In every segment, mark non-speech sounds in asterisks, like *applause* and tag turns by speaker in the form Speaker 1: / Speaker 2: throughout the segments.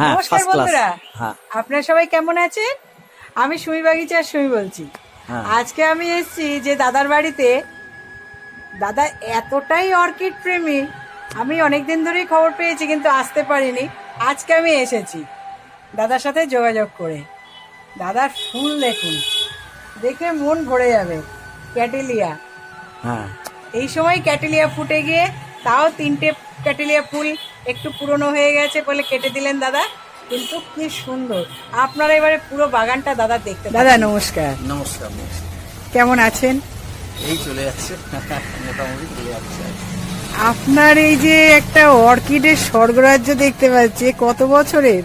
Speaker 1: হ্যাঁ
Speaker 2: নমস্কার বন্ধুরা।
Speaker 1: হ্যাঁ।
Speaker 2: আপনারা সবাই কেমন আছেন? আমি সুমি বাগিচার সুমি বলছি।
Speaker 1: হ্যাঁ।
Speaker 2: আজকে আমি এসেছি যে দাদার বাড়িতে। দাদা এতটাই অর্কিড প্রেমী। আমি অনেক দিন ধরেই খবর পেয়েছি কিন্তু আসতে পারিনি। আজকে আমি এসেছি দাদার সাথে যোগাযোগ করে। দাদার ফুল দেখুন। দেখে মন ভরে যাবে। ক্যাটেলিয়া।
Speaker 1: হ্যাঁ।
Speaker 2: এই সময় ক্যাটেলিয়া ফুটে গিয়ে তাও তিনটে ক্যাটেলিয়া ফুল একটু পুরনো হয়ে গেছে বলে কেটে দিলেন দাদা কিন্তু কি সুন্দর। আপনারা এবারে পুরো বাগানটা দাদা দেখতে দাদা নমস্কার।
Speaker 1: নমস্কার নমস্কার।
Speaker 2: কেমন আছেন?
Speaker 1: এই চলে যাচ্ছে। *laughs* মোটামুটি চলে যাচ্ছে।
Speaker 2: আপনার এই যে একটা অর্কিডের স্বর্গরাজ্য দেখতে পাচ্ছি কত বছরের?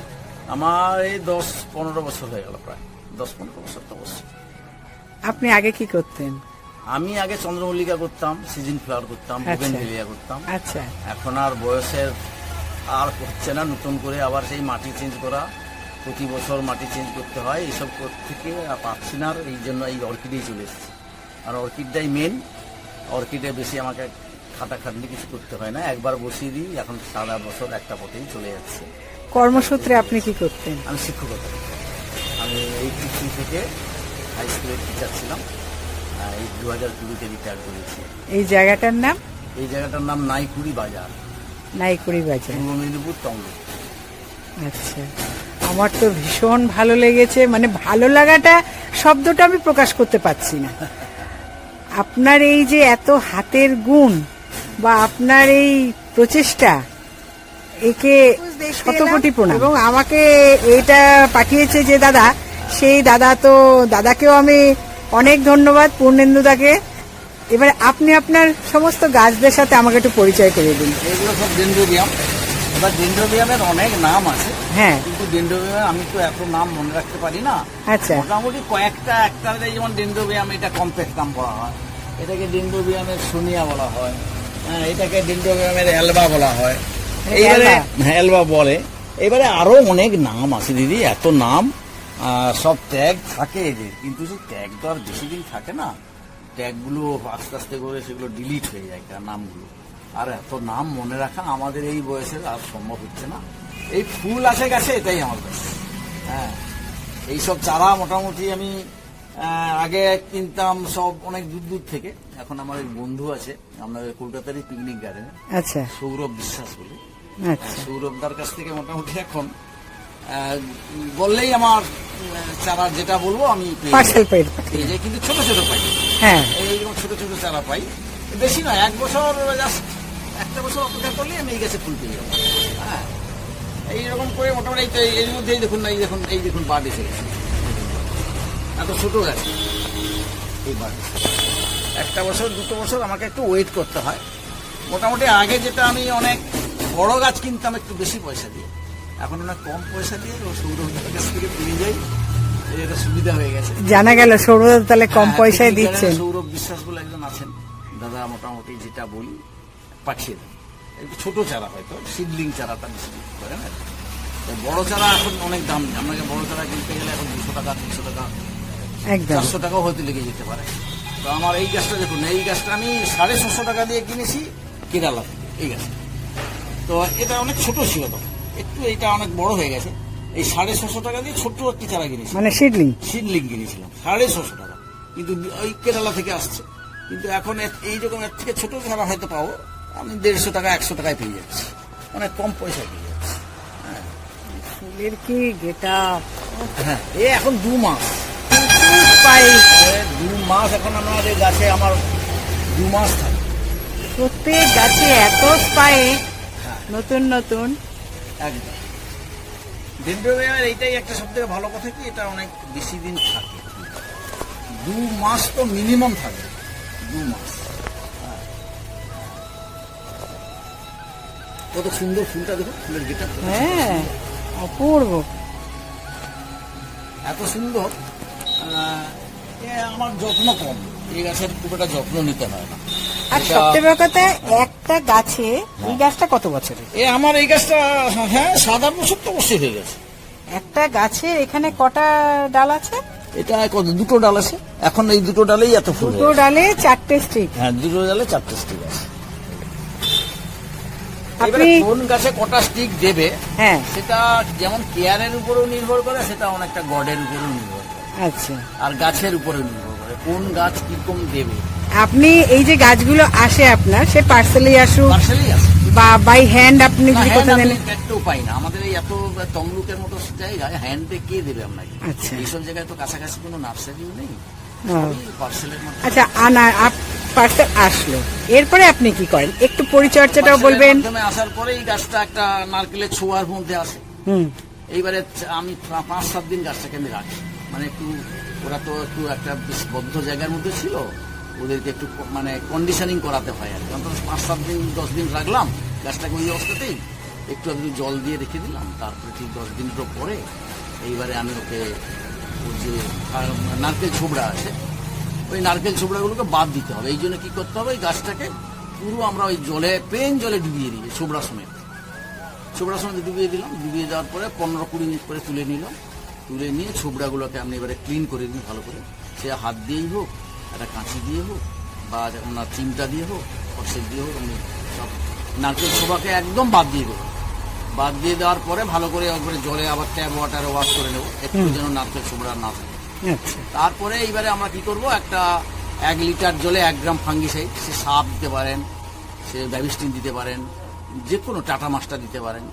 Speaker 1: আমার এই দশ পনেরো বছর হয়ে গেল প্রায়। দশ পনেরো বছর তো অবশ্যই।
Speaker 2: আপনি আগে কি করতেন?
Speaker 1: আমি আগে চন্দ্রমল্লিকা করতাম সিজন ফ্লাওয়ার করতাম
Speaker 2: আচ্ছা।
Speaker 1: বুগেনভেলিয়া করতাম।
Speaker 2: আচ্ছা।
Speaker 1: এখন আর বয়সের আর হচ্ছে না নতুন করে আবার সেই মাটি চেঞ্জ করা। প্রতি বছর মাটি চেঞ্জ করতে হয় এইসব থেকে আর পাচ্ছি না আর এই জন্য এই অর্কিডেই চলে এসেছি। আর অর্কিডটাই মেন অর্কিডে বেশি আমাকে খাটাখাটনি কিছু করতে হয় না একবার বসিয়ে দিই এখন সারা বছর একটা পথেই চলে যাচ্ছে।
Speaker 2: কর্মসূত্রে আপনি কি করতেন?
Speaker 1: আমি শিক্ষকতা। আমি এই টিচিং থেকে হাই স্কুলের টিচার ছিলাম এই দু হাজার কুড়িতে রিটায়ার করেছি।
Speaker 2: এই জায়গাটার নাম?
Speaker 1: এই জায়গাটার নাম নাইকুড়ি বাজার।
Speaker 2: নাইকুড়ি বাজার।
Speaker 1: পূর্ব মেদিনীপুর তমলুক
Speaker 2: আচ্ছা। আমার তো ভীষণ ভালো লেগেছে মানে ভালো লাগাটা শব্দটা আমি প্রকাশ করতে পারছি না। আপনার এই যে এত হাতের গুণ বা আপনার এই প্রচেষ্টা একে শত কোটি প্রণাম। এবং আমাকে এটা পাঠিয়েছে যে দাদা সেই দাদা তো দাদাকেও আমি অনেক ধন্যবাদ পূর্ণেন্দুদাকে এবারে আপনি আপনার সমস্ত গাছদের সাথে আমাকে একটু পরিচয় করে দিন।
Speaker 1: এগুলো সব ডেন্ড্রোবিয়াম। এবার ডেন্ড্রোবিয়ামের অনেক নাম আছে।
Speaker 2: হ্যাঁ।
Speaker 1: কিন্তু ডেন্ড্রোবিয়ামের আমি তো এত নাম মনে রাখতে পারি না।
Speaker 2: আচ্ছা।
Speaker 1: মোটামুটি কয়েকটা একটা যেমন ডেন্ড্রোবিয়াম এটা কমপ্লেক্স নাম বলা হয়। এটাকে ডেন্ড্রোবিয়ামের সোনিয়া বলা হয়। হ্যাঁ এটাকে ডেন্ড্রোবিয়ামের অ্যালবা বলা হয়। এইবারে
Speaker 2: অ্যালবা।
Speaker 1: হ্যাঁ, বলে। এবারে আরও অনেক নাম আছে দিদি এত নাম সব ট্যাগ থাকে এদের। কিন্তু সেই ট্যাগ তো আর বেশি দিন থাকে না। ট্যাগগুলো আস্তে আস্তে করে সেগুলো ডিলিট হয়ে যায় তার নামগুলো। আর এত নাম মনে রাখা আমাদের এই বয়সে আর সম্ভব হচ্ছে না। এই ফুল আসে গেছে এটাই আমার কাছে হ্যাঁ এইসব চারা মোটামুটি আমি আগে কিনতাম সব অনেক দূর দূর থেকে। এখন আমার এক বন্ধু আছে আমাদের কলকাতারই পিকনিক গার্ডেনে
Speaker 2: আচ্ছা।
Speaker 1: সৌরভ বিশ্বাস বলে।
Speaker 2: আচ্ছা।
Speaker 1: সৌরভদার কাছ থেকে মোটামুটি এখন বললেই আমার চারা যেটা বলব আমি।
Speaker 2: পার্সেল
Speaker 1: পেয়ে যাই। কিন্তু ছোট ছোট পাই।
Speaker 2: হ্যাঁ।
Speaker 1: এইরকম ছোট ছোট চারা পাই। বেশি নয় এক বছর জাস্ট একটা বছর অপেক্ষা করলে আমি এই গাছে ফুল পেয়ে যাব। হ্যাঁ। এইরকম করে মোটামুটি এর মধ্যেই দেখুন না এই দেখুন এই দেখুন বাদ এসে গেছে। এত ছোট গাছ। এই বাদ একটা বছর দুটো বছর আমাকে একটু ওয়েট করতে হয়। মোটামুটি আগে যেটা আমি অনেক বড় গাছ কিনতাম একটু বেশি পয়সা দিয়ে। এখন অনেক কম পয়সা দিয়ে ও কাছ থেকে পেয়ে যাই একটা সুবিধা হয়ে গেছে।
Speaker 2: জানা গেল সৌরভ তাহলে কম
Speaker 1: হ্যাঁ,
Speaker 2: পয়সায় দিচ্ছেন।
Speaker 1: সৌরভ বিশ্বাস বলে একজন আছেন দাদা মোটামুটি যেটা বলি পাঠিয়ে দেন। একটু ছোট চারা হয়তো সিডলিং চারাটা বেশি বিক্রি করেন আর কি। তো বড় চারা এখন অনেক দাম আপনাকে বড় চারা কিনতে গেলে এখন দুশো টাকা তিনশো টাকা
Speaker 2: একদম।
Speaker 1: চারশো টাকাও হয়তো লেগে যেতে পারে। তো আমার এই গাছটা দেখুন এই গাছটা আমি সাড়ে ছশো টাকা দিয়ে কিনেছি কেরালা এই গাছটা। তো এটা অনেক ছোট ছিল তো একটু এটা অনেক বড় হয়ে গেছে। এই সাড়ে ছশো টাকা দিয়ে ছোট্ট একটি চারা কিনেছি।
Speaker 2: মানে সিডলিং?
Speaker 1: সিডলিং কিনেছিলাম সাড়ে ছশো টাকা। কিন্তু ওই কেরালা থেকে আসছে। কিন্তু এখন এই রকম এর থেকে ছোট চারা হয়তো পাবো আমি দেড়শো টাকা একশো টাকায় পেয়ে যাচ্ছি। অনেক কম পয়সা পেয়ে যাচ্ছি।
Speaker 2: ফুলের কি গেটা?
Speaker 1: হ্যাঁ এ এখন দু মাস।
Speaker 2: পাই।
Speaker 1: দু মাস এখন আমাদের গাছে আমার দু মাস থাকে।
Speaker 2: প্রত্যেক গাছে এত স্পাই নতুন নতুন।
Speaker 1: একদম ডেন্ড্রোবিয়ামের এইটাই একটা সব থেকে ভালো কথা কি এটা অনেক বেশি দিন থাকে। দু মাস তো মিনিমাম থাকবে দু মাস। হ্যাঁ। কত সুন্দর ফুলটা দেখো ফুলের গেটা
Speaker 2: হ্যাঁ অপূর্ব।
Speaker 1: এত সুন্দর। এ আমার যত্ন কম। এই গাছের খুব একটা যত্ন নিতে হয় না।
Speaker 2: আর সত্যি বড় কথা একটা গাছে এই গাছটা কত বছরের?
Speaker 1: এ আমার এই গাছটা হ্যাঁ সাত আট বছর তো অবশ্যই হয়ে গেছে।
Speaker 2: একটা গাছে এখানে কটা ডাল আছে?
Speaker 1: এটা কত দুটো ডাল আছে? এখন এই দুটো ডালেই এত ফুল
Speaker 2: দুটো ডালে চারটে স্টিক।
Speaker 1: হ্যাঁ দুটো ডালে চারটে স্টিক আছে।
Speaker 2: আপনি-
Speaker 1: কোন গাছে কটা স্টিক দেবে
Speaker 2: হ্যাঁ।
Speaker 1: সেটা যেমন কেয়ারের উপরেও নির্ভর করে সেটা অনেকটা গডের উপরেও নির্ভর করে।
Speaker 2: আচ্ছা।
Speaker 1: আর গাছের উপরেও নির্ভর কোন গাছ কীরকম দেবে?
Speaker 2: আপনি এই যে গাছগুলো আসে আপনার সে পার্সেলে আসুক
Speaker 1: পার্সেলই আছে
Speaker 2: বা বাই হ্যান্ড আপনি যদি কোথাও দেন
Speaker 1: একটাও পাই না। আমাদের এই এত তমলুকের মতো জায়গায় হ্যান্ডে কে দেবে আপনাকে?
Speaker 2: আচ্ছা।
Speaker 1: এইসব জায়গায় তো কাছাকাছি কোনো নার্সারিও নেই।
Speaker 2: আচ্ছা আনা পার্সেল আসলো। এরপরে আপনি কি করেন? একটু পরিচর্যাটাও বলবেন।
Speaker 1: আসার পরে এই গাছটা একটা নারকেলের ছোঁয়ার মধ্যে আসে।
Speaker 2: হুম।
Speaker 1: এইবারে আমি পাঁচ সাত দিন গাছটাকে আমি রাখি। মানে একটু ওরা তো একটু একটা বদ্ধ জায়গার মধ্যে ছিল। ওদেরকে একটু মানে কন্ডিশনিং করাতে হয় আর কি। অন্তত পাঁচ, সাত দিন, দশ দিন রাখলাম। গাছটাকে ওই অবস্থাতেই একটু একটু জল দিয়ে রেখে দিলাম। তারপরে ঠিক দশ দিন তো পরে এইবারে আমি ওকে ওই যে নারকেল ছোবড়া আছে, ওই নারকেল ছোবড়াগুলোকে বাদ দিতে হবে। এই জন্য কী করতে হবে? ওই গাছটাকে পুরো আমরা ওই জলে পেন জলে ডুবিয়ে দিই, ছোবড়া সমেত। ছোবড়ার সময় ডুবিয়ে দিলাম। ডুবিয়ে দেওয়ার পরে পনেরো কুড়ি মিনিট করে তুলে নিলাম। তুলে নিয়ে ছোবড়াগুলোকে আপনি এবারে ক্লিন করে দিন ভালো করে। সে হাত দিয়েই হোক একটা কাঁচি দিয়ে হোক বা আপনার চিমটা দিয়ে হোক ফসেল দিয়ে হোক আপনি সব নারকেল ছোবাকে একদম বাদ দিয়ে দেবো বাদ দিয়ে দেওয়ার পরে ভালো করে একবারে জলে আবার ট্যাপ ওয়াটারে ওয়াশ করে নেব একটু যেন নারকেল ছোবড়া না থাকে।
Speaker 2: আচ্ছা।
Speaker 1: তারপরে এইবারে আমরা কি করব একটা এক লিটার জলে এক গ্রাম ফাঙ্গিসাইড সে সাপ দিতে পারেন সে ব্যাবিস্টিন দিতে পারেন যে কোনো টাটা মাস্টার দিতে পারেন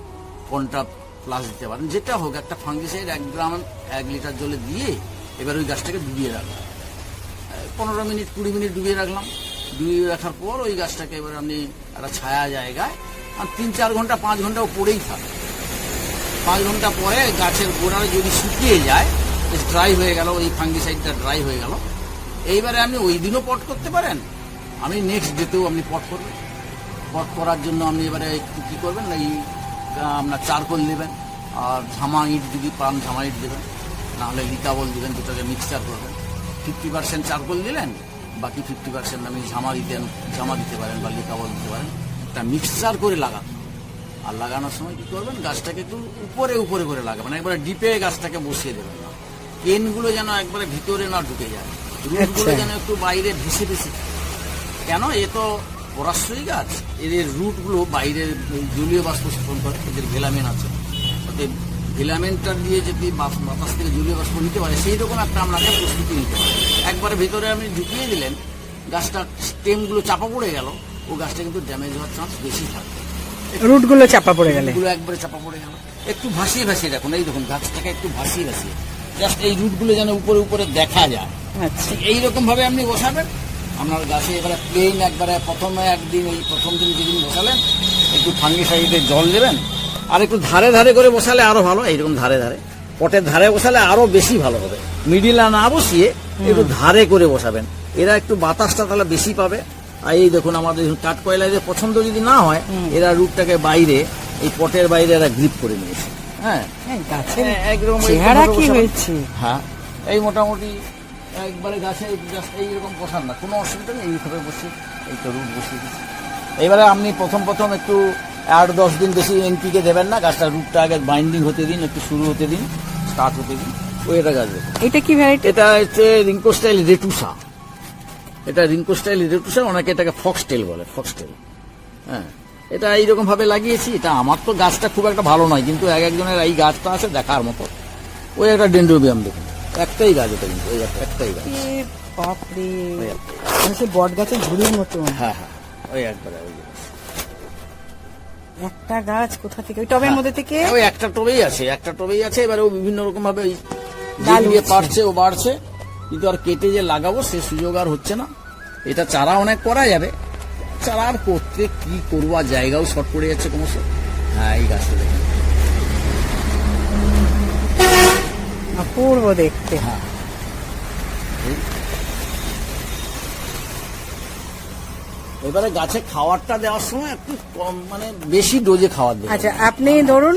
Speaker 1: কোনটা প্লাস দিতে পারেন। যেটা হোক, একটা ফাঙ্গিসাইড এক গ্রাম, এক লিটার জলে দিয়ে এবার ওই গাছটাকে ডুবিয়ে রাখলাম। পনেরো মিনিট, কুড়ি মিনিট ডুবিয়ে রাখলাম। ডুবিয়ে রাখার পর ওই গাছটাকে এবার আপনি একটা ছায়া জায়গায়, আর তিন, চার ঘণ্টা, পাঁচ ঘন্টাও পড়েই থাকে। পাঁচ ঘণ্টা পরে গাছের গোড়ায় যদি শুকিয়ে যায় ড্রাই হয়ে গেল, ওই ফাঙ্গিসাইডটা ড্রাই হয়ে গেল। এইবারে আপনি ওই দিনও পট করতে পারেন। আমি নেক্সট ডেতেও আপনি পট করবেন। পট করার জন্য আপনি এবারে কী করবেন না এই আপনার চারকোল দেবেন আর ঝামা ইট যদি পান ঝামা ইট দেবেন। নাহলে লিকাবল দেবেন দুটোকে মিক্সচার করবেন। ফিফটি পার্সেন্ট চারকোল দিলেন বাকি ফিফটি পার্সেন্ট আপনি ঝামা দিতেন ঝামা দিতে পারেন বা লিকাবল দিতে পারেন। একটা মিক্সচার করে লাগান। আর লাগানোর সময় কী করবেন গাছটাকে একটু উপরে উপরে করে লাগাবেন। একবারে ডিপে গাছটাকে বসিয়ে দেবেন না। কেনগুলো যেন একবারে ভিতরে না ঢুকে যায়। রুটগুলো
Speaker 2: আচ্ছা।
Speaker 1: যেন একটু বাইরে ভেসে ভেসে কেন? এ তো পরাশ্রয়ী গাছ এদের রুটগুলো বাইরের জলীয় বাষ্প শোষণ করে এদের ভেলামেন আছে। অতএব ভেলামেনটা দিয়ে যদি বাতাস থেকে জলীয় বাষ্প নিতে পারে সেই রকম একটা আপনাকে প্রস্তুতি নিতে পারে। একবারে ভেতরে আপনি ঢুকিয়ে দিলেন গাছটা স্টেমগুলো চাপা পড়ে গেল ও গাছটা কিন্তু ড্যামেজ হওয়ার চান্স বেশি থাকে।
Speaker 2: রুটগুলো চাপা পড়ে গেল।
Speaker 1: রুটগুলো একবারে চাপা পড়ে গেল। একটু ভাসিয়ে ভাসিয়ে দেখুন এই দেখুন গাছটাকে একটু ভাসিয়ে ভাসিয়ে। জাস্ট এই রুটগুলো যেন উপরে উপরে দেখা যায়।
Speaker 2: আচ্ছা।
Speaker 1: এইরকম ভাবে আপনি বসাবেন আপনার গাছে এবারে প্লেন একবারে প্রথমে একদিন এই প্রথম দিন যেদিন বসালেন একটু ফাঙ্গি সাইডে জল দেবেন আর একটু ধারে ধারে করে বসালে আরও ভালো এইরকম ধারে ধারে। পটের ধারে বসালে আরও বেশি ভালো হবে। মিডিলা না বসিয়ে একটু ধারে করে বসাবেন। এরা একটু বাতাসটা তাহলে বেশি পাবে। আর এই দেখুন আমাদের কাঠ কয়লাদের পছন্দ যদি না হয় এরা রুটটাকে বাইরে এই পটের বাইরে এরা গ্রিপ করে নিয়েছে। হ্যাঁ?
Speaker 2: হ্যাঁ,
Speaker 1: হ্যাঁ, একদম
Speaker 2: চেহারা কি হয়েছে?
Speaker 1: হ্যাঁ এই মোটামুটি একবারে গাছে এইরকম বসান না। কোনো অসুবিধা নেই এইভাবে বসে এই তো রুট বসিয়ে দিচ্ছি। এবারে আপনি প্রথম প্রথম একটু আট দশ দিন বেশি এনপিকে দেবেন না গাছটা রুটটা আগে বাইন্ডিং হতে দিন একটু শুরু হতে দিন স্টার্ট হতে দিন। ওই এটা গাছ।
Speaker 2: এটা কি ভ্যারাইটি
Speaker 1: এটা হচ্ছে রিঙ্কো স্টাইল রেটুসা। এটা রিঙ্কো স্টাইল রেটুসা অনেকে এটাকে ফক্সটেল বলে ফক্সটেল হ্যাঁ এটা এইরকম ভাবে লাগিয়েছি এটা আমার তো গাছটা খুব একটা ভালো নয় কিন্তু এক একজনের এই গাছটা আছে দেখার মতো। ওই একটা ডেন্ড্রোবিয়াম দেখুন। একটাই গাছ এটা কিন্তু ওই একটা- একটাই গাছ
Speaker 2: বাপরে। মানে সে বট গাছের ঝুড়ির মতো।
Speaker 1: হ্যাঁ হ্যাঁ ওই একবারে ওই
Speaker 2: একটা গাছ কোথা থেকে? ওই টবের মধ্যে থেকে?
Speaker 1: ওই একটা টবেই আছে একটা টবেই আছে এবারে ও বিভিন্ন রকম ভাবে ওই
Speaker 2: ডাল
Speaker 1: দিয়ে পারছে ও বাড়ছে। কিন্তু আর কেটে যে লাগাবো সে সুযোগ আর হচ্ছে না। এটা চারা অনেক করা যাবে। চারা আর করতে কি করব আর জায়গাও শর্ট পড়ে যাচ্ছে ক্রমশ। হ্যাঁ এই গাছটা দেখুন।
Speaker 2: অপূর্ব দেখতে
Speaker 1: হ্যাঁ এবারে গাছে খাবারটা দেওয়ার সময় একটু কম মানে বেশি ডোজে খাবার দেবে
Speaker 2: আচ্ছা আপনি ধরুন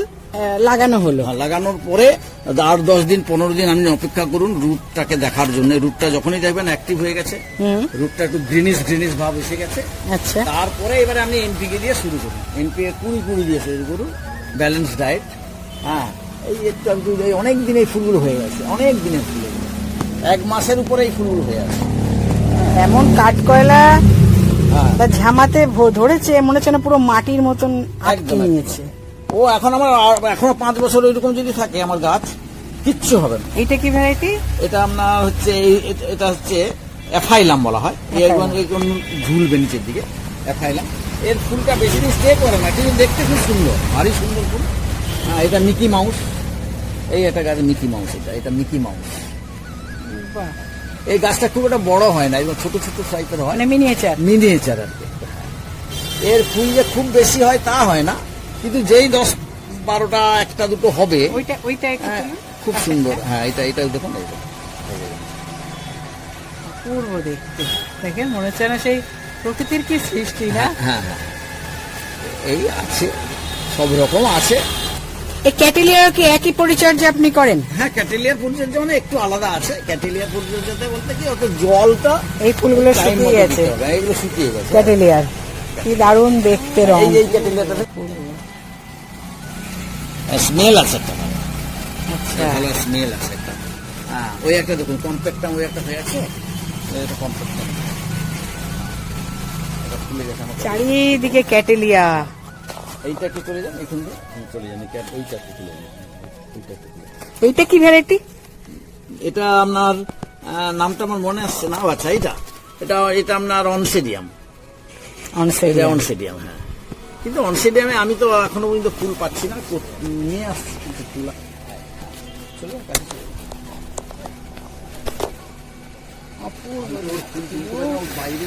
Speaker 2: লাগানো হলো।
Speaker 1: হ্যাঁ, লাগানোর পরে আট দশ দিন পনেরো দিন আপনি অপেক্ষা করুন রুটটাকে দেখার জন্য। রুটটা যখনই দেখবেন অ্যাক্টিভ হয়ে গেছে রুটটা একটু গ্রিনিশ গ্রিনিশ ভাব এসে গেছে।
Speaker 2: আচ্ছা।
Speaker 1: তারপরে এবারে আপনি এনপিকে দিয়ে শুরু করুন। এনপিকে কুড়ি কুড়ি দিয়ে শুরু করুন। ব্যালেন্স ডায়েট হ্যাঁ এই একটু একটু এই অনেক দিন এই ফুলগুলো হয়ে গেছে অনেক দিনের ফুল। এক মাসের উপরে এই ফুলগুলো হয়ে আছে।
Speaker 2: এমন কাঠকয়লা
Speaker 1: হ্যাঁ।
Speaker 2: তা ঝামাতে ধরেছে মনে হচ্ছে না পুরো মাটির মতন আটকে। নিয়েছে।
Speaker 1: ও এখন আমার এখনও পাঁচ বছর ওইরকম যদি থাকে আমার গাছ কিচ্ছু হবে না।
Speaker 2: এইটা কি ভ্যারাইটি?
Speaker 1: এটা আপনার হচ্ছে এটা- এটা হচ্ছে অ্যাফাইলাম বলা হয়। একদম ঝুলবে নিচের দিকে অ্যাফাইলাম। এর ফুলটা বেশি দিন স্টে করে না কিন্তু দেখতে খুব সুন্দর ভারী সুন্দর ফুল। হ্যাঁ এটা মিকি মাউস। এই একটা গাছ মিকি মাউস এটা এটা মিকি মাউস। এই গাছটা খুব একটা বড় হয় না এবার ছোট ছোট সাইজের হয়।
Speaker 2: মানে মিনিয়েচার
Speaker 1: মিনিয়েচার আর কি। এর ফুল যে খুব বেশি হয় তা হয় না কিন্তু যেই দশ বারোটা একটা দুটো হবে
Speaker 2: ওইটা ওইটা
Speaker 1: হ্যাঁ। খুব সুন্দর হ্যাঁ এটা এটা দেখুন।
Speaker 2: অপূর্ব দেখতে। দেখেন মনে হচ্ছে না সেই প্রকৃতির কি সৃষ্টি না?
Speaker 1: হ্যাঁ হ্যাঁ। এই আছে সব রকম আছে।
Speaker 2: এই ক্যাটেলিয়ার কি একই পরিচর্যা আপনি করেন?
Speaker 1: হ্যাঁ ক্যাটেলিয়ার পরিচর্যা মানে একটু আলাদা আছে। ক্যাটেলিয়ার পরিচর্যাতে বলতে কি অত জলটা
Speaker 2: এই ফুলগুলো শুকিয়ে গেছে।
Speaker 1: এইগুলো শুকিয়ে গেছে।
Speaker 2: ক্যাটেলিয়ার কি দারুণ দেখতে রং।
Speaker 1: এই এই ক্যাটেলিয়ারটা স্মেল আছে একটা।
Speaker 2: আচ্ছা।
Speaker 1: ভালো স্মেল আছে একটা। হ্যাঁ ওই একটা দেখুন কম্প্যাক্টটা ওই একটা হয়ে আছে। এটা আমার
Speaker 2: চারিদিকে ক্যাটেলিয়া।
Speaker 1: এইটা একটু চলে যান এখান দিয়ে? চলে যান এই- ওইটা একটু চলে যান। ওইটা একটু চলে যান।
Speaker 2: এইটা কি ভ্যারাইটি
Speaker 1: এটা আপনার নামটা আমার মনে আসছে না। আচ্ছা এটা এটা এটা আপনার অনসেডিয়াম
Speaker 2: অনসাইড
Speaker 1: অনসেডিয়াম হ্যাঁ। কিন্তু অনসেডিয়ামে আমি তো এখনও পর্যন্ত ফুল পাচ্ছি না। নিয়ে আসছি কিন্তু ফুল। চলো বাইরে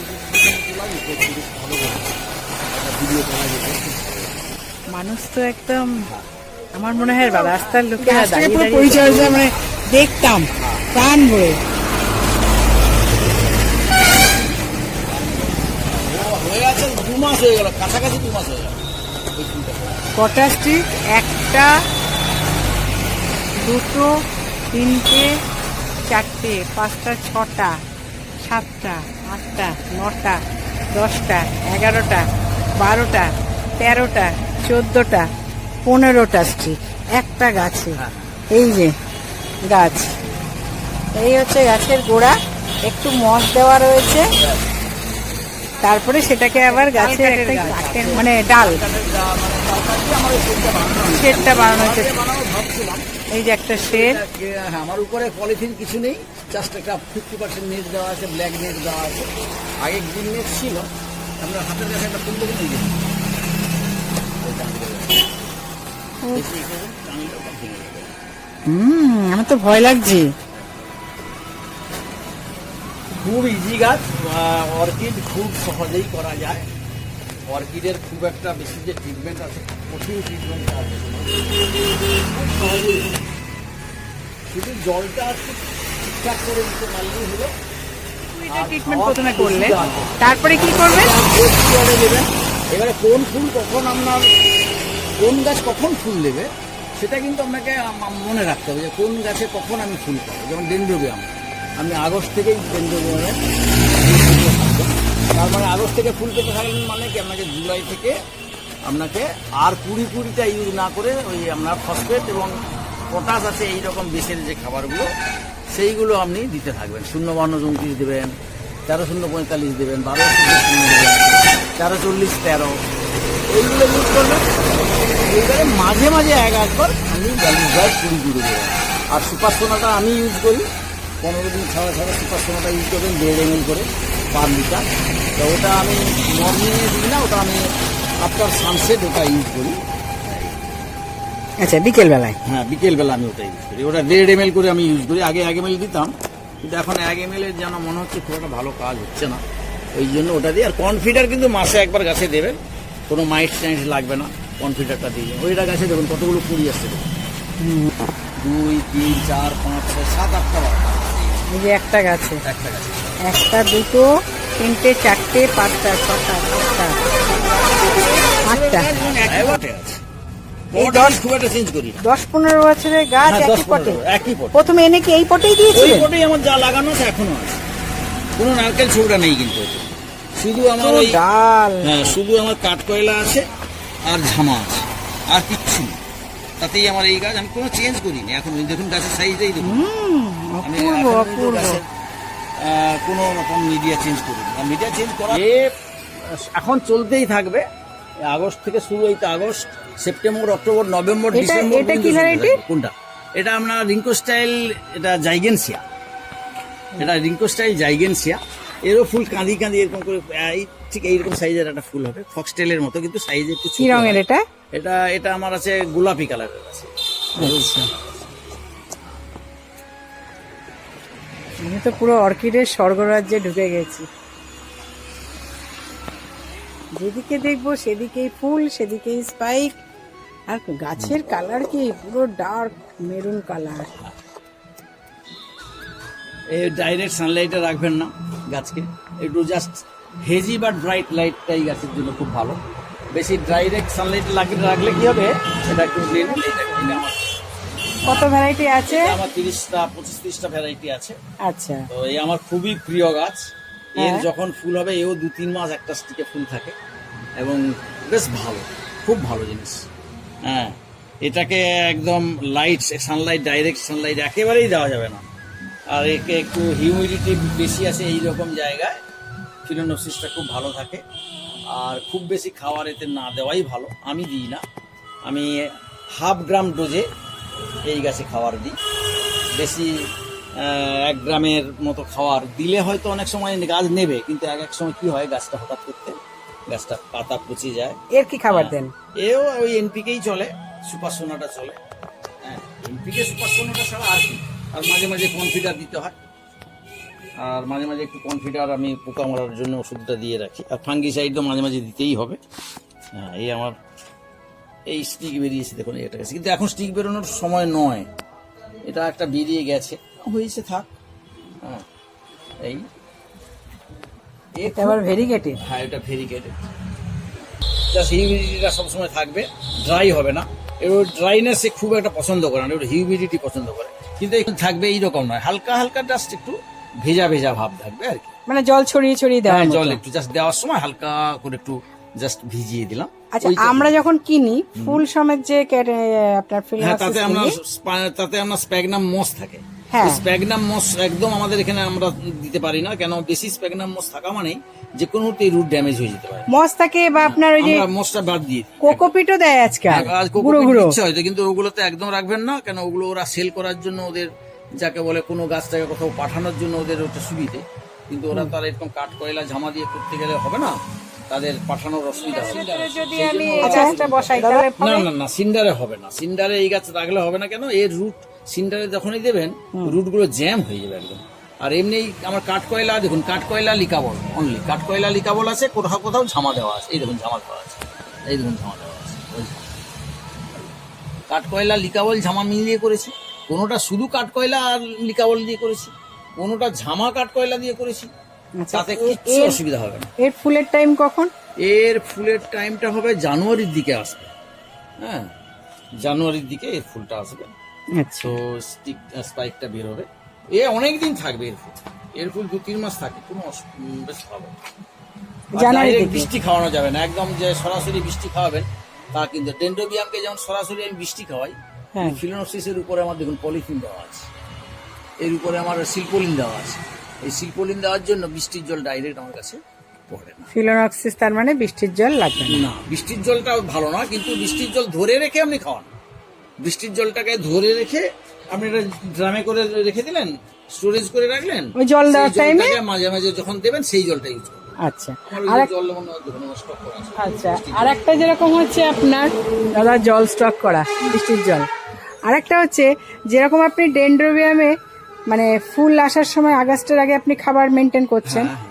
Speaker 1: ভালো ভিডিও করা যেত।
Speaker 2: মানুষ তো একদম আমার মনে হয় বা রাস্তার লোকেরা
Speaker 1: গাছটাকে
Speaker 2: দাঁড়িয়ে
Speaker 1: পরিচর্যা
Speaker 2: মানে দেখতাম প্রাণ ভরে।
Speaker 1: ও হয়ে দু মাস হয়ে গেল কাছাকাছি দু মাস হয়ে গেল। ওই
Speaker 2: কটা স্ট্রিট একটা দুটো তিনটে চারটে পাঁচটা ছটা সাতটা আটটা নটা দশটা এগারোটা বারোটা তেরোটা চোদ্দোটা পনেরোটা স্ট্রিট একটা গাছে।
Speaker 1: হ্যাঁ।
Speaker 2: এই যে গাছ। এই হচ্ছে গাছের গোড়া একটু মস দেওয়া রয়েছে। তারপরে সেটাকে আবার গাছের একটা মানে ডাল। শেডটা বানানো হয়েছে এই যে একটা শেড।
Speaker 1: হ্যাঁ, আমার উপরে পলিথিন কিছু নেই জাস্ট একটা ফিফটি পার্সেন্ট নেট দেওয়া আছে ব্ল্যাক নেট দেওয়া আছে। আগে গ্রিন নেট ছিল আমরা হাতের কাছে একটা ফুল নিয়ে গেছি
Speaker 2: হুম আমার তো ভয় লাগছে।
Speaker 1: খুব ইজি গাছ অর্কিড খুব সহজেই করা যায়। অর্কিডের খুব একটা বেশি যে ট্রিটমেন্ট আছে কঠিন ট্রিটমেন্ট আছে। খুব সহজেই শুধু জলটা একটু ঠিকঠাক করে দিতে পারলেই হলো।
Speaker 2: ট্রিটমেন্ট প্রথমে করলে। তারপরে কি করবে?
Speaker 1: এবারে কোন ফুল কখন আপনার কোন গাছ কখন ফুল দেবে, সেটা কিন্তু আপনাকে মনে রাখতে হবে যে কোন গাছে কখন আমি ফুল পাবো। যেমন ডেন্ড্রোবিয়াম। আমি আগস্ট থেকেই ডেন্ড্রোবিয়ামের তার মানে আগস্ট থেকে ফুল পেতে থাকলেন মানে কি, আপনাকে জুলাই থেকে আপনাকে আর কুড়ি কুড়িটা ইউজ না করে ওই আপনার ফসফেট এবং পটাশ আছে এই রকম বিষের যে খাবারগুলো, সেইগুলো আপনি দিতে থাকবেন। শূন্য বান্ন চৌত্রিশ দেবেন, তেরো শূন্য পঁয়তাল্লিশ দেবেন, বারো শূন্য দেবেন, তেরো চল্লিশ তেরো, এইগুলো ইউজ করবেন। এইবারে মাঝে মাঝে এক একবার আমি ব্যালেন্স ড্রাইভ কুড়ি কুড়ি দেবেন আর সুপার সোনাটা আমি ইউজ করি। পনেরো দিন ছাড়া ছাড়া সুপার সোনাটা ইউজ করবেন দেড় এম করে পার লিটার। তো ওটা আমি মর্নিংয়ে দিই না ওটা আমি আফটার সানসেট ওটা ইউজ করি।
Speaker 2: আচ্ছা বিকেলবেলায়?
Speaker 1: হ্যাঁ বিকেলবেলা আমি ওটা ইউজ করি। ওটা দেড় এম করে আমি ইউজ করি। আগে এক এম দিতাম কিন্তু এখন এক এম এর যেন মনে হচ্ছে খুব একটা ভালো কাজ হচ্ছে না। ওই জন্য ওটা দিই আর কনফিডার কিন্তু মাসে একবার গাছে দেবেন। কোনো মাইট টাইট লাগবে না। কনফিডারটা দিয়ে। ওইটা গাছে দেখুন কতগুলো কুড়ি আসছে। দুই তিন চার পাঁচ ছয় সাত আটটা
Speaker 2: এই যে একটা গাছে।
Speaker 1: একটা গাছে।
Speaker 2: একটা দুটো তিনটে চারটে পাঁচটা ছটা সাতটা। আটটা। দশ পনেরো বছরের গাছ
Speaker 1: হ্যাঁ,
Speaker 2: একই পটে
Speaker 1: একই পট
Speaker 2: প্রথমে এনে কি এই পটেই দিয়েছিলেন
Speaker 1: পটেই আমার যা লাগানো আছে এখনও আছে। কোনো নারকেল ছুবড়া নেই কিন্তু শুধু আমার ওই
Speaker 2: ডাল।
Speaker 1: হ্যাঁ শুধু আমার কাঠ কয়লা আছে। আর ঝামা আছে আর কিচ্ছু নেই তাতেই আমার এই গাছ আমি কোনো চেঞ্জ করিনি। এখন ওই দেখুন গাছের সাইজটাই দেখুন। আমি কোনো রকম মিডিয়া চেঞ্জ করিনি। আর মিডিয়া চেঞ্জ করা এখন চলতেই থাকবে। আগস্ট থেকে শুরু হইতে August September October November December
Speaker 2: এটা কি।
Speaker 1: কোনটা? এটা আমরা রিঙ্কো স্টাইল এটা জাইগেনসিয়া। এটা রিঙ্কো স্টাইল জাইগেনসিয়া। এরও ফুল কাঁদি কাঁদি এরকম করে এই ঠিক এইরকম সাইজের একটা ফুল হবে ফক্সটেলের মতো কিন্তু সাইজ একটু
Speaker 2: কি রঙের এটা?
Speaker 1: এটা এটা আমার আছে গোলাপি কালারের আছে।
Speaker 2: আচ্ছা। আমি তো পুরো অর্কিডের স্বর্গরাজ্যে ঢুকে গেছি। যেদিকে দেখব সেদিকেই ফুল সেদিকেই স্পাইক আর গাছের কালার কি? পুরো ডার্ক মেরুন কালার
Speaker 1: এই ডাইরেক্ট সানলাইটে রাখবেন না গাছকে। একটু জাস্ট হেজি বা ব্রাইট লাইটটাই গাছের জন্য খুব ভালো। বেশি ডাইরেক্ট সানলাইটে লাগিয়ে রাখলে কি হবে? এটা একটু
Speaker 2: কত ভ্যারাইটি আছে?
Speaker 1: আমার তিরিশটা পঁচিশ তিরিশটা ভ্যারাইটি আছে।
Speaker 2: আচ্ছা।
Speaker 1: তো এই আমার খুবই প্রিয় গাছ। এর
Speaker 2: হ্যাঁ।
Speaker 1: যখন ফুল হবে এও দু তিন মাস একটা স্টিকে ফুল থাকে। এবং বেশ ভালো খুব ভালো জিনিস। হ্যাঁ এটাকে একদম লাইট সানলাইট ডাইরেক্ট সানলাইট একেবারেই দেওয়া যাবে না। আর একে একটু হিউমিডিটি বেশি আছে এই রকম জায়গায়। ফিলোনোসিসটা খুব ভালো থাকে। আর খুব বেশি খাবার এতে না দেওয়াই ভালো। আমি দিই না। আমি হাফ গ্রাম ডোজে এই গাছে খাবার দিই। বেশি এক গ্রামের মতো খাওয়ার দিলে হয়তো অনেক সময় গাছ নেবে কিন্তু এক এক সময় কি হয় গাছটা হঠাৎ করতে গাছটা পাতা পচে যায়।
Speaker 2: এর কি খাবার দেন?
Speaker 1: এও ওই এনপিকেই চলে সুপার সোনাটা চলে। হ্যাঁ এনপিকে সুপার সোনাটা ছাড়া আর কি। আর মাঝে মাঝে কনফিডার দিতে হয়। আর মাঝে মাঝে একটু কনফিডার আমি পোকা মারার জন্য ওষুধটা দিয়ে রাখি। আর ফাঙ্গিসাইড তো মাঝে মাঝে দিতেই হবে। হ্যাঁ এই আমার এই স্টিক বেরিয়েছে দেখুন এটা গেছে। কিন্তু এখন স্টিক বেরোনোর সময় নয়। এটা একটা বেরিয়ে গেছে। হয়েছে থাক। হ্যাঁ এই। এ
Speaker 2: এটা আবার ভেরিগেটেড
Speaker 1: হ্যাঁ এটা জাস্ট হিউমিডিটিটা সবসময় থাকবে ড্রাই হবে না। এবার ড্রাইনেস সে খুব একটা পছন্দ করে না এবার হিউমিডিটি পছন্দ করে। কিন্তু এখন থাকবে এইরকম নয়। হালকা হালকা জাস্ট একটু ভেজা ভেজা ভাব থাকবে আর কি।
Speaker 2: মানে জল ছড়িয়ে ছড়িয়ে দেওয়া
Speaker 1: হ্যাঁ, জল একটু জাস্ট দেওয়ার সময় হালকা করে একটু জাস্ট ভিজিয়ে দিলাম।
Speaker 2: আচ্ছা আমরা যখন কিনি ফুল সমেত যে আপনার
Speaker 1: হ্যাঁ তাতে আমরা তাতে আমরা স্প্যাগনাম মস থাকে।
Speaker 2: হ্যাঁ।
Speaker 1: স্প্যাগনাম মস একদম আমাদের এখানে আমরা দিতে পারি না কেন বেশি স্প্যাগনাম মস থাকা মানেই যে কোনো রুট ড্যামেজ হয়ে যেতে পারে।
Speaker 2: মস থাকে বা আপনার ওই যে
Speaker 1: মসটা বাদ দিয়ে
Speaker 2: কোকোপিটও দেয় আজকাল।
Speaker 1: কোকো
Speaker 2: গুঁড়ো গুঁড়ো।
Speaker 1: হয়তো কিন্তু ওগুলোতে একদম রাখবেন না কেন ওগুলো ওরা সেল করার জন্য ওদের যাকে বলে কোনো গাছটাকে কোথাও পাঠানোর জন্য ওদের ওটা সুবিধে। কিন্তু ওরা তার এরকম কাঠ কয়লা ঝামা দিয়ে করতে গেলে হবে না? তাদের পাঠানোর অসুবিধা হবে।
Speaker 2: যদি আমি গাছটা বসাই তাহলে
Speaker 1: না না না সিন্ডারে হবে না। সিন্ডারে এই গাছ রাখলে হবে না কেন? এর রুট সিন্ডারে যখনই দেবেন রুটগুলো জ্যাম হয়ে যাবে একদম। আর এমনি আমার কাঠ কয়লা দেখুন কাঠ কয়লা লিকাবল অনলি কাঠ কয়লা লিকাবল আছে কোথাও কোথাও ঝামা দেওয়া আছে। এই দেখুন ঝামা দেওয়া আছে। এই দেখুন ঝামা দেওয়া আছে। কাঠ কয়লা লিকাবল ঝামা মিলিয়ে করেছি। কোনোটা শুধু কাঠ কয়লা আর লিকাবল দিয়ে করেছি কোনোটা ঝামা কাঠ কয়লা দিয়ে করেছি
Speaker 2: আচ্ছা,
Speaker 1: তাতে কিচ্ছু অসুবিধা হবে না।
Speaker 2: এর ফুলের টাইম কখন?
Speaker 1: এর ফুলের টাইমটা হবে জানুয়ারির দিকে আসবে। হ্যাঁ জানুয়ারির দিকে এর ফুলটা আসবে।
Speaker 2: আচ্ছা।
Speaker 1: তো স্টিক স্পাইকটা বের হবে এ অনেক দিন থাকবে এর ফুল। এর ফুল দু তিন মাস থাকে কোনো বেশ ভালো। বৃষ্টি খাওয়ানো যাবে না। একদম যে সরাসরি বৃষ্টি খাওয়াবেন তা কিন্তু ডেন্ড্রোবিয়ামকে যেমন সরাসরি আমি বৃষ্টি খাওয়াই ফিলোনোসিসের উপরে আমার দেখুন পলিথিন দেওয়া আছে। এর উপরে আমার শিল্পলিন দেওয়া আছে। এই শিল্পলিন দেওয়ার জন্য বৃষ্টির জল ডাইরেক্ট আমার কাছে পড়ে না।
Speaker 2: ফিলোনক্সিস তার মানে বৃষ্টির জল লাগবে না।
Speaker 1: বৃষ্টির জলটা ভালো না কিন্তু বৃষ্টির জল ধরে রেখে আপনি খাওয়ান। বৃষ্টির জলটাকে ধরে রেখে আপনি এটা ড্রামে করে রেখে দিলেন স্টোরেজ করে রাখলেন
Speaker 2: ওই জল দেওয়ার টাইমে
Speaker 1: মাঝে মাঝে যখন দেবেন সেই জলটা ইউজ করবেন।
Speaker 2: আচ্ছা। আর
Speaker 1: হয়।
Speaker 2: আচ্ছা আর একটা যেরকম হচ্ছে আপনার দাদা জল স্টক করা বৃষ্টির জল। আর একটা হচ্ছে যেরকম আপনি ডেন্ড্রোবিয়ামে মানে ফুল আসার সময় আগস্টের আগে আপনি খাবার মেনটেন করছেন
Speaker 1: হ্যাঁ,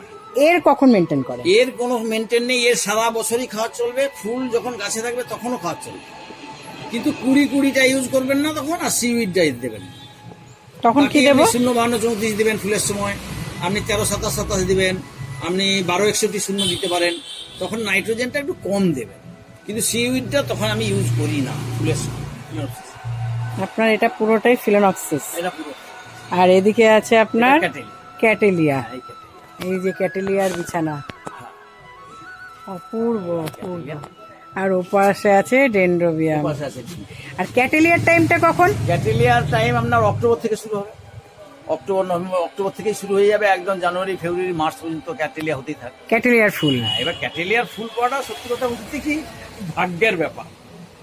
Speaker 2: এর কখন মেনটেন করে
Speaker 1: এর কোনো মেনটেন নেই এর সারা বছরই খাওয়া চলবে ফুল যখন গাছে থাকবে তখনও খাওয়া চলবে। কিন্তু কুড়ি কুড়িটা ইউজ করবেন না তখন আর সিউইডটা দেবেন
Speaker 2: তখন কি দেবো?
Speaker 1: শূন্য বাহান্ন চৌত্রিশ দেবেন ফুলের সময় আপনি তেরো সাতাশ সাতাশ দিবেন আপনি বারো একষট্টি শূন্য দিতে পারেন তখন নাইট্রোজেনটা একটু কম দেবেন। কিন্তু সিউইডটা তখন আমি ইউজ করি না ফুলের সময়।
Speaker 2: আপনার এটা পুরোটাই ফিলোনক্সিস। আর এদিকে আছে আপনার ক্যাটেলিয়া।
Speaker 1: এই
Speaker 2: যে ক্যাটেলিয়ার বিছানা। অপূর্ব অপূর্ব। আর ওপাশে আছে ডেন্ড্রোবিয়াম।
Speaker 1: আছে
Speaker 2: আর ক্যাটেলিয়ার টাইমটা কখন?
Speaker 1: ক্যাটেলিয়ার টাইম আপনার অক্টোবর থেকে শুরু হবে। অক্টোবর নভেম্বর অক্টোবর থেকে শুরু হয়ে যাবে। একদম জানুয়ারি ফেব্রুয়ারি মার্চ পর্যন্ত ক্যাটেলিয়া হতেই থাকে
Speaker 2: ক্যাটেলিয়ার ফুল।
Speaker 1: হ্যাঁ, এবার ক্যাটেলিয়ার ফুল পাওয়াটা সত্যি কথা বলতে কি ভাগ্যের ব্যাপার।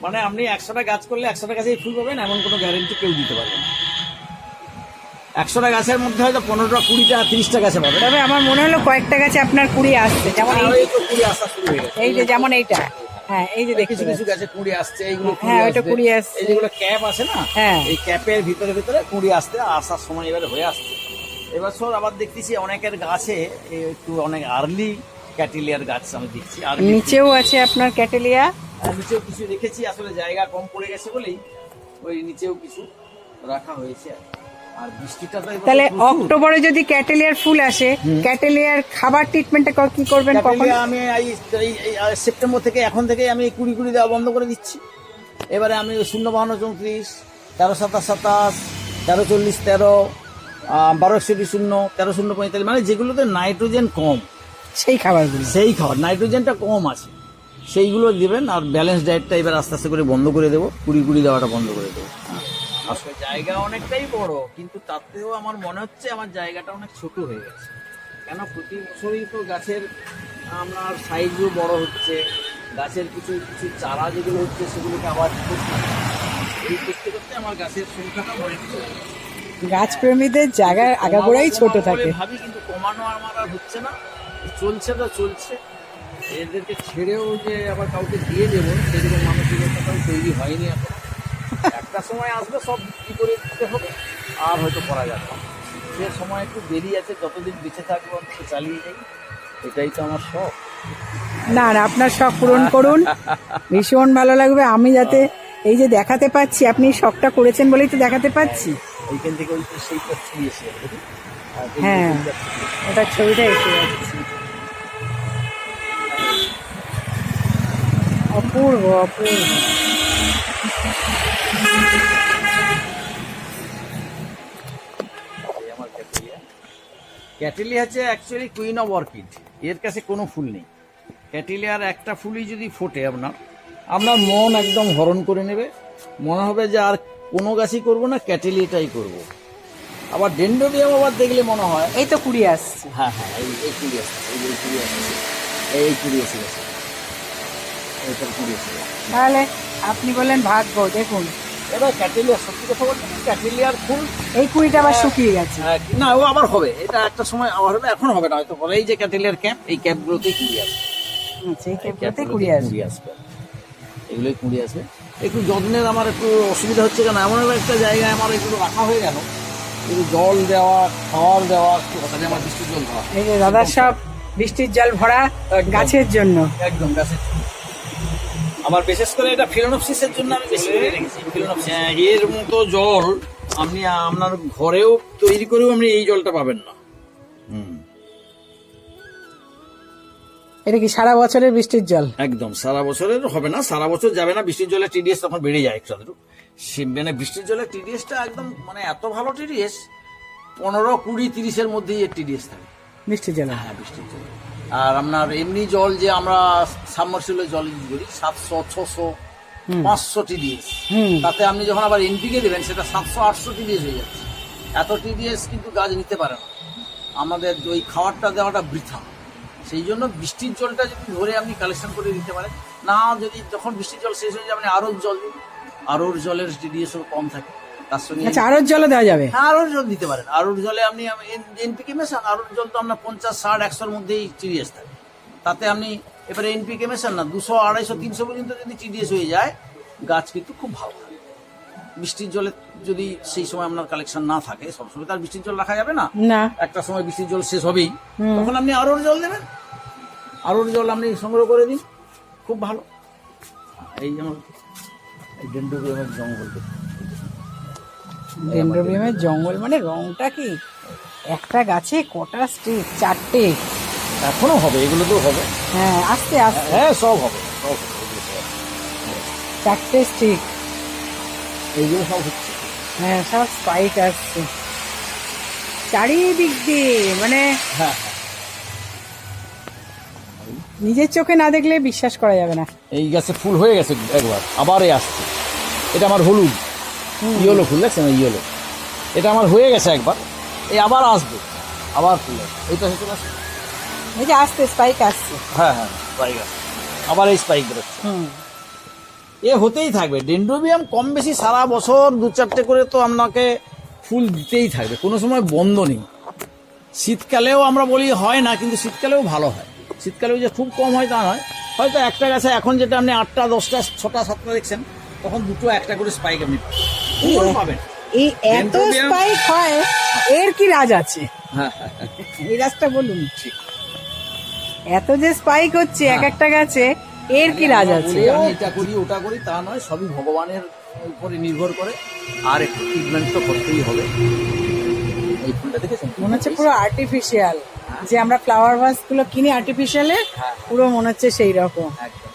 Speaker 1: মানে আপনি একশোটা গাছ করলে একশোটা গাছেই ফুল পাবেন এমন কোনো গ্যারেন্টি কেউ দিতে পারবে না। একশোটা গাছের মধ্যে হয়তো পনেরোটা কুড়িটা তিরিশটা গাছে পাবেন।
Speaker 2: তবে আমার মনে হলো কয়েকটা গাছে আপনার কুড়ি আসছে যেমন এই
Speaker 1: এই তো কুড়ি আসা শুরু হয়ে গেছে।
Speaker 2: এই যে যেমন এইটা। হ্যাঁ এই যে
Speaker 1: কিছু কিছু গাছে কুড়ি আসছে এইগুলো
Speaker 2: হ্যাঁ, ওইটা কুড়ি আসছে।
Speaker 1: এই যেগুলো ক্যাপ আছে না
Speaker 2: হ্যাঁ।
Speaker 1: এই ক্যাপের ভিতরে ভিতরে কুড়ি আসতে আসার সময় এবারে হয়ে আসছে। এবার সর আবার দেখতেছি অনেকের গাছে একটু অনেক আর্লি ক্যাটিলিয়ার গাছ আমি দেখছি। আর
Speaker 2: নিচেও আছে আপনার ক্যাটেলিয়া
Speaker 1: নিচেও কিছু রেখেছি আসলে জায়গা কম পড়ে গেছে বলেই ওই নিচেও কিছু রাখা হয়েছে আর কি। আর বৃষ্টিটা তো
Speaker 2: তাহলে অক্টোবরে যদি ক্যাটেলিয়ার ফুল আসে ক্যাটেলিয়ার খাবার ট্রিটমেন্টটা কি করবেন কখন?
Speaker 1: আমি এই এই- এই সেপ্টেম্বর থেকে এখন থেকে আমি কুড়ি কুড়ি দেওয়া বন্ধ করে দিচ্ছি। এবারে আমি শূন্য বাহান্ন চৌত্রিশ তেরো সাতাশ সাতাশ তেরো চল্লিশ তেরো বারো একষট্টি শূন্য তেরো শূন্য পঁয়তাল্লিশ মানে যেগুলোতে নাইট্রোজেন কম
Speaker 2: সেই খাবারগুলো।
Speaker 1: সেই খাবার নাইট্রোজেনটা কম আছে। সেইগুলো দেবেন আর ব্যালেন্স ডায়েটটা এবার আস্তে আস্তে করে বন্ধ করে দেবো। কুড়ি কুড়ি দেওয়াটা বন্ধ করে দেবো। হ্যাঁ। আসলে জায়গা অনেকটাই বড় কিন্তু তাতেও আমার মনে হচ্ছে আমার জায়গাটা অনেক ছোট হয়ে গেছে। কেন প্রতি বছরই তো গাছের আপনার সাইজও বড় হচ্ছে গাছের কিছু কিছু চারা যেগুলো হচ্ছে সেগুলোকে আবার করতে এই করতে করতে আমার গাছের সংখ্যাটা অনেক চলে গেছে।
Speaker 2: গাছ প্রেমীদের জায়গার আগাগোড়াই ছোট থাকে।
Speaker 1: ভাবি কিন্তু কমানো আমার আর হচ্ছে না। চলছে তো চলছে। এদেরকে ছেড়েও যে আবার কাউকে দিয়ে দেবো সেরকম মানসিকতাটাও তৈরি হয়নি এখন। একটা সময় আসবে সব বিক্রি করে দিতে হবে আর হয়তো করা যাবে। সে সময় একটু দেরি আছে যতদিন বেঁচে থাকব অন্তত চালিয়ে যাই। এটাই তো আমার শখ।
Speaker 2: না না আপনার শখ পূরণ করুন। ভীষণ ভালো লাগবে। আমি যাতে এই যে দেখাতে পাচ্ছি আপনি শখটা করেছেন বলেই তো দেখাতে পাচ্ছি।
Speaker 1: এইখান থেকে ওই তো সেই করছি এসে
Speaker 2: হ্যাঁ। ওটার ছবিটা এসে যাচ্ছে। অপূর্ব অপূর্ব।
Speaker 1: ক্যাটেলিয়া। ক্যাটেলিয়া হচ্ছে অ্যাকচুয়ালি কুইন অফ অর্কিড এর কাছে কোনো ফুল নেই। ক্যাটেলিয়ার একটা ফুলই যদি ফোটে আপনার আপনার মন একদম হরণ করে নেবে। মনে হবে যে আর কোনো গাছই করব না ক্যাটেলিয়াটাই করব। আবার ডেন্ডোডিয়াম আবার দেখলে মনে হয়
Speaker 2: এই তো কুড়ি আসছে।
Speaker 1: হ্যাঁ হ্যাঁ এই কুড়ি আসছে এই কুড়ি আসছে। এই কুড়ি এসে গেছে
Speaker 2: তাহলে আপনি বললেন ভাগ্য দেখুন।
Speaker 1: এবার ক্যাটেলিয়া সত্যি কথা বলতে ক্যাটেলিয়ার ফুল?
Speaker 2: এই কুড়িটা আবার শুকিয়ে গেছে।
Speaker 1: হ্যাঁ, না ও আবার হবে। এটা একটা সময় আবার হবে এখন হবে না। হয়তো এই যে ক্যাটেলিয়ার এই কুড়ি আসবে।
Speaker 2: আচ্ছা এই কুড়ি আসবে।
Speaker 1: আসবে। এগুলোই কুড়ি আসবে। একটু যত্নের আমার একটু অসুবিধা হচ্ছে কেন এমন একটা জায়গায় আমার এগুলো রাখা হয়ে গেল। একটু জল দেওয়া খাওয়ার দেওয়া একটু আমার বৃষ্টির জল দেওয়া
Speaker 2: এই যে দাদার সব বৃষ্টির জল ভরা গাছের জন্য।
Speaker 1: একদম গাছের আমার বিশেষ করে এটা ফিলোনপসিসের জন্য আমি বেশি করে রেখেছি। ফিলোনপসিস হ্যাঁ, এর মতো জল আপনি আপনার ঘরেও তৈরি করেও আপনি এই জলটা পাবেন না।
Speaker 2: এটা কি সারা বছরের বৃষ্টির জল?
Speaker 1: একদম সারা বছরের হবে না সারা বছর যাবে না বৃষ্টির জলে টিডিএস তখন বেড়ে যায় একটু আধটু। মানে বৃষ্টির জলে টিডিএসটা একদম মানে এত ভালো টিডিএস পনেরো কুড়ি তিরিশের মধ্যেই এর টিডিএস থাকে।
Speaker 2: বৃষ্টির জল?
Speaker 1: হ্যাঁ বৃষ্টির জলে। আর আপনার এমনি জল যে আমরা সাবমার্সিবলের জল ইউজ করি সাতশো ছশো পাঁচশো টিডিএস তাতে আপনি যখন আবার এনপিকে দেবেন সেটা সাতশো আটশো টিডিএস হয়ে যাচ্ছে। এত টিডিএস কিন্তু গাছ নিতে পারে না। আমাদের ওই খাবারটা দেওয়াটা বৃথা। সেই জন্য বৃষ্টির জলটা যদি ধরে আপনি কালেকশন করে দিতে পারেন না যদি যখন বৃষ্টির জল শেষ হয়ে যাবে আপনি আরও জল দিন। আরোর জলের টিডিএসও কম থাকে। তার সঙ্গে
Speaker 2: আচ্ছা আরও জলও দেওয়া যাবে?
Speaker 1: হ্যাঁ আরোর জল দিতে পারেন। আরোর জলে আপনি এনপিকে মেশান আরোর জল তো আপনার পঞ্চাশ ষাট একশোর মধ্যেই টিডিএস থাকে। তাতে আপনি এবারে এনপিকে মেশান না দুশো আড়াইশো তিনশো পর্যন্ত যদি টিডিএস হয়ে যায় গাছ কিন্তু খুব ভালো বৃষ্টির জলে যদি সেই সময় আপনার কালেকশন না থাকে সবসময় তার বৃষ্টির জল রাখা যাবে না। একটা সময় বৃষ্টির জল শেষ হবেই। তখন আপনি আরোর জল দেবেন। আরোর জল আপনি সংগ্রহ করে দিন। খুব ভালো। এই যেমন এই জঙ্গল।
Speaker 2: ডেন্ড্রোবিয়ামের জঙ্গল। মানে রংটা কি? একটা গাছে কটা স্টিক চারটে?
Speaker 1: এখনও হবে এগুলো তো হবে।
Speaker 2: হ্যাঁ আস্তে আস্তে।
Speaker 1: হ্যাঁ সব হবে সব।
Speaker 2: চারটে স্টিক
Speaker 1: এইগুলো সব হচ্ছে।
Speaker 2: হ্যাঁ সব স্পাইক আসছে। চারিদিক দিয়ে মানে
Speaker 1: হ্যাঁ
Speaker 2: নিজের চোখে না দেখলে বিশ্বাস করা যাবে না।
Speaker 1: এই গাছে ফুল হয়ে গেছে একবার আবার এই আসছে। এটা আমার হলুদ। ইয়েলো ফুল দেখছেন ইয়েলো? এটা আমার হয়ে গেছে একবার। এই আবার আসবে। আবার ফুল এই পাশে চলে আসবে
Speaker 2: এই যে আসতে স্পাইক আসছে।
Speaker 1: হ্যাঁ হ্যাঁ স্পাইক আসবে আবার এই স্পাইক বেরোচ্ছে।
Speaker 2: হুম।
Speaker 1: এ হতেই থাকবে। ডেন্ড্রোবিয়াম কম বেশি সারা বছর দু চারটে করে তো আপনাকে ফুল দিতেই থাকবে। কোনো সময় বন্ধ নেই। শীতকালেও আমরা বলি হয় না কিন্তু শীতকালেও ভালো হয়। শীতকালেও যে খুব কম হয় তা নয়। হয়তো একটা গাছে এখন যেটা আপনি আটটা দশটা ছটা সাতটা দেখছেন তখন দুটো একটা করে স্পাইক আপনি
Speaker 2: এই এত স্পাইক হয় এর কি রাজ আছে?
Speaker 1: হ্যাঁ। হ্যাঁ হ্যাঁ।
Speaker 2: এই রাজটা বলুন।
Speaker 1: ঠিক।
Speaker 2: এত যে স্পাইক হচ্ছে এক একটা গাছে এর কি রাজ আছে?
Speaker 1: আমি এটা করি ওটা করি তা নয় সবই ভগবানের উপরে নির্ভর করে। আর একটু ট্রিটমেন্ট তো করতেই হবে। এই ফুলটা দেখেছেন?
Speaker 2: মনে হচ্ছে পুরো আর্টিফিশিয়াল যে আমরা ফ্লাওয়ার ভাসগুলো কিনি আর্টিফিশিয়ালের
Speaker 1: হ্যাঁ।
Speaker 2: পুরো মনে হচ্ছে সেই রকম।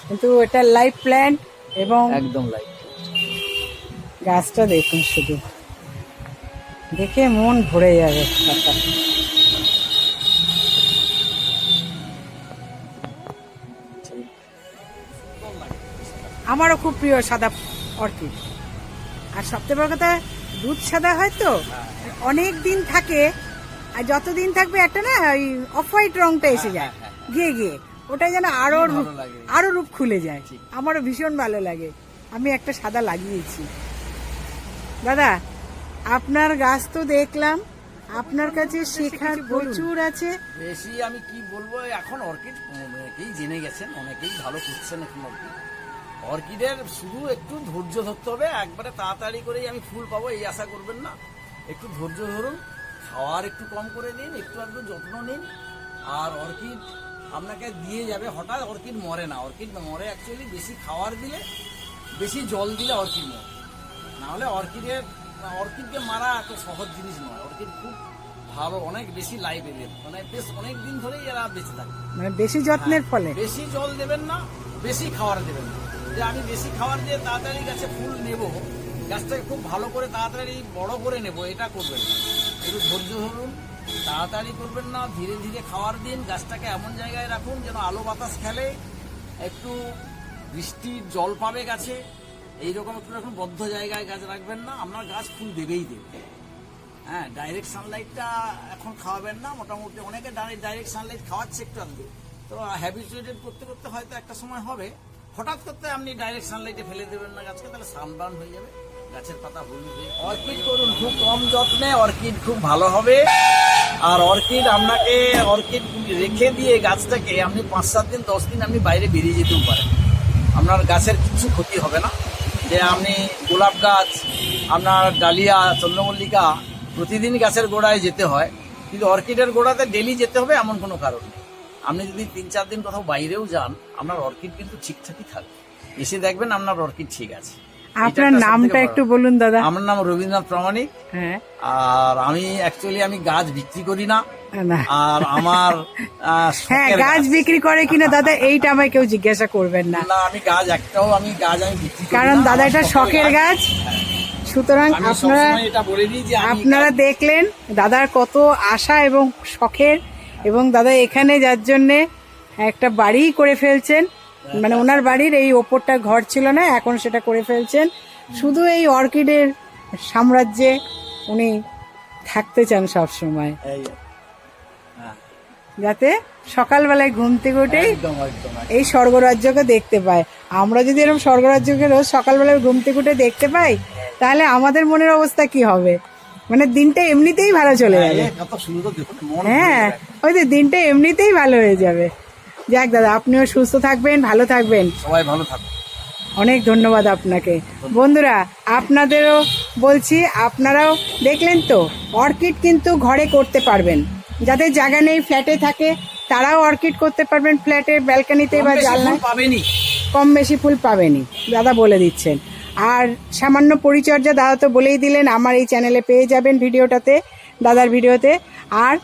Speaker 2: কিন্তু এটা লাইফ প্ল্যান্ট এবং
Speaker 1: একদম লাইট
Speaker 2: গাছটা দেখুন শুধু। দেখে মন ভরে যাবে। আমারও খুব প্রিয় সাদা অর্কিড। আর সবচেয়ে বড় কথা দুধ সাদা হয় তো? অনেক দিন থাকে আর যতদিন থাকবে একটা না ওই অফ হোয়াইট রংটা এসে যায় গিয়ে গিয়ে। ওটাই যেন
Speaker 1: আরও।
Speaker 2: আরও রূপ খুলে যায়। আমারও ভীষণ ভালো লাগে। আমি একটা সাদা লাগিয়েছি। দাদা আপনার গাছ তো দেখলাম। আপনার কাছে শেখার প্রচুর আছে।
Speaker 1: বেশি আমি কি বলব এখন অর্কিড অনেকেই জেনে গেছেন অনেকেই ভালো করছেন এখন অর্কিড। অর্কিডের শুধু একটু ধৈর্য ধরতে হবে একবারে তাড়াতাড়ি করেই আমি ফুল পাবো এই আশা করবেন না। একটু ধৈর্য ধরুন খাওয়ার একটু কম করে দিন একটু একটু যত্ন নিন আর অর্কিড আপনাকে দিয়ে যাবে হঠাৎ অর্কিড মরে না। অর্কিড মরে অ্যাকচুয়ালি বেশি খাওয়ার দিলে বেশি জল দিলে অর্কিড মরে। নাহলে অর্কিডের অর্কিডকে মারা এত সহজ জিনিস নয়। অর্কিড খুব ভালো অনেক বেশি লাইফ এদের মানে বেশ অনেক দিন ধরেই এরা বেঁচে থাকে।
Speaker 2: মানে বেশি যত্নের ফলে?
Speaker 1: বেশি জল দেবেন না বেশি খাবার দেবেন না। যে আমি বেশি খাবার দিয়ে তাড়াতাড়ি গাছে ফুল নেব গাছটাকে খুব ভালো করে তাড়াতাড়ি বড় করে নেব এটা করবেন না। একটু ধৈর্য ধরুন তাড়াতাড়ি করবেন না ধীরে ধীরে খাবার দিন গাছটাকে এমন জায়গায় রাখুন যেন আলো বাতাস খেলে একটু বৃষ্টির জল পাবে গাছে। এইরকম একটু এখন বদ্ধ জায়গায় গাছ রাখবেন না, আপনার গাছ ফুল দেবেই দেবে। হ্যাঁ ডাইরেক্ট সানলাইটটা এখন খাওয়াবেন না, মোটামুটি অনেকে ডাইরেক্ট সানলাইট খাওয়াচ্ছে একটু আধটু তো হ্যাবিচুয়েটেড করতে করতে হয়তো একটা সময় হবে, হঠাৎ করতে আপনি ডাইরেক্ট সানলাইটে ফেলে দেবেন না গাছকে, তাহলে সানবার্ন হয়ে যাবে, গাছের পাতা হলুদ হয়ে অর্কিড করুন, খুব কম যত্নে অর্কিড খুব ভালো হবে। আর অর্কিড আপনাকে, অর্কিড রেখে দিয়ে গাছটাকে আপনি পাঁচ সাত দিন, দশ দিন আপনি বাইরে বেরিয়ে যেতেও পারেন। আপনার গাছের কিছু ক্ষতি হবে না। যে আপনি গোলাপ গাছ আপনার ডালিয়া চন্দ্রমল্লিকা প্রতিদিন গাছের গোড়ায় যেতে হয়। কিন্তু অর্কিডের গোড়াতে ডেলি যেতে হবে এমন কোনো কারণ নেই। আপনি যদি তিন চার দিন কোথাও বাইরেও যান আপনার অর্কিড কিন্তু ঠিকঠাকই থাকবে। এসে দেখবেন আপনার অর্কিড ঠিক আছে।
Speaker 2: আপনার নামটা একটু বলুন দাদা।
Speaker 1: আমার নাম রবীন্দ্রনাথ প্রামাণিক।
Speaker 2: হ্যাঁ।
Speaker 1: আর আমি অ্যাকচুয়ালি আমি গাছ বিক্রি করি না
Speaker 2: না।
Speaker 1: আর আমার
Speaker 2: হ্যাঁ গাছ বিক্রি করে কিনা দাদা এইটা আমায় কেউ জিজ্ঞাসা করবেন না।
Speaker 1: না আমি গাছ একটাও আমি গাছ আমি বিক্রি
Speaker 2: কারণ দাদা এটা শখের গাছ। সুতরাং আপনারা আপনারা দেখলেন দাদার কত আশা এবং শখের। এবং দাদা এখানে যার জন্যে একটা বাড়ি করে ফেলছেন। মানে ওনার বাড়ির এই ওপরটা ঘর ছিল না এখন সেটা করে ফেলছেন। শুধু এই অর্কিডের সাম্রাজ্যে উনি থাকতে চান সব সময়
Speaker 1: এই হ্যাঁ,
Speaker 2: যাতে সকালবেলায় ঘুম থেকে উঠেই
Speaker 1: একদম
Speaker 2: এই স্বর্গরাজ্যকে দেখতে পায়। আমরা যদি এরকম স্বর্গরাজ্যকে রোজ সকালবেলায় ঘুম থেকে উঠে দেখতে পাই তাহলে আমাদের মনের অবস্থা কি হবে? মানে দিনটা এমনিতেই ভালো চলে যাবে।
Speaker 1: দেখুন মন
Speaker 2: হ্যাঁ ওই তো দিনটা এমনিতেই ভালো হয়ে যাবে। যাক দাদা আপনিও সুস্থ থাকবেন ভালো থাকবেন।
Speaker 1: সবাই ভালো থাকুন।
Speaker 2: অনেক ধন্যবাদ আপনাকে। বন্ধুরা আপনাদেরও বলছি আপনারাও দেখলেন তো অর্কিড কিন্তু ঘরে করতে পারবেন। যাদের জায়গা নেই ফ্ল্যাটে থাকে তারাও অর্কিড করতে পারবেন ফ্ল্যাটে ব্যালকানিতে বা জানলায়।
Speaker 1: ফুল পাবেনই
Speaker 2: কম বেশি ফুল পাবেনই দাদা বলে দিচ্ছেন। আর সামান্য পরিচর্যা দাদা তো বলেই দিলেন আমার এই চ্যানেলে পেয়ে যাবেন ভিডিওটাতে দাদার ভিডিওতে। আর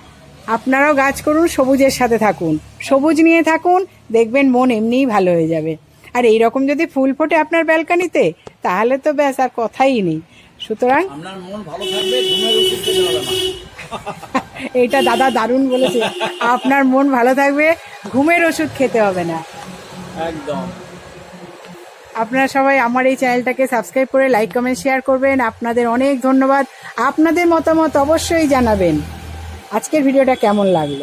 Speaker 2: আপনারাও গাছ করুন সবুজের সাথে থাকুন। সবুজ নিয়ে থাকুন দেখবেন মন এমনিই ভালো হয়ে যাবে। আর এই রকম যদি ফুল ফোটে আপনার ব্যালকানিতে তাহলে তো ব্যাস আর কথাই নেই। সুতরাং
Speaker 1: আপনার মন ভালো থাকবে ঘুমের ওষুধ খেতে হবে না। *laughs*
Speaker 2: এইটা দাদা দারুণ বলেছে। আপনার মন ভালো থাকবে ঘুমের ওষুধ খেতে হবে না।
Speaker 1: একদম।
Speaker 2: আপনারা সবাই আমার এই চ্যানেলটাকে সাবস্ক্রাইব করে লাইক কমেন্ট শেয়ার করবেন। আপনাদের অনেক ধন্যবাদ। আপনাদের মতামত অবশ্যই জানাবেন। আজকের ভিডিওটা কেমন লাগল?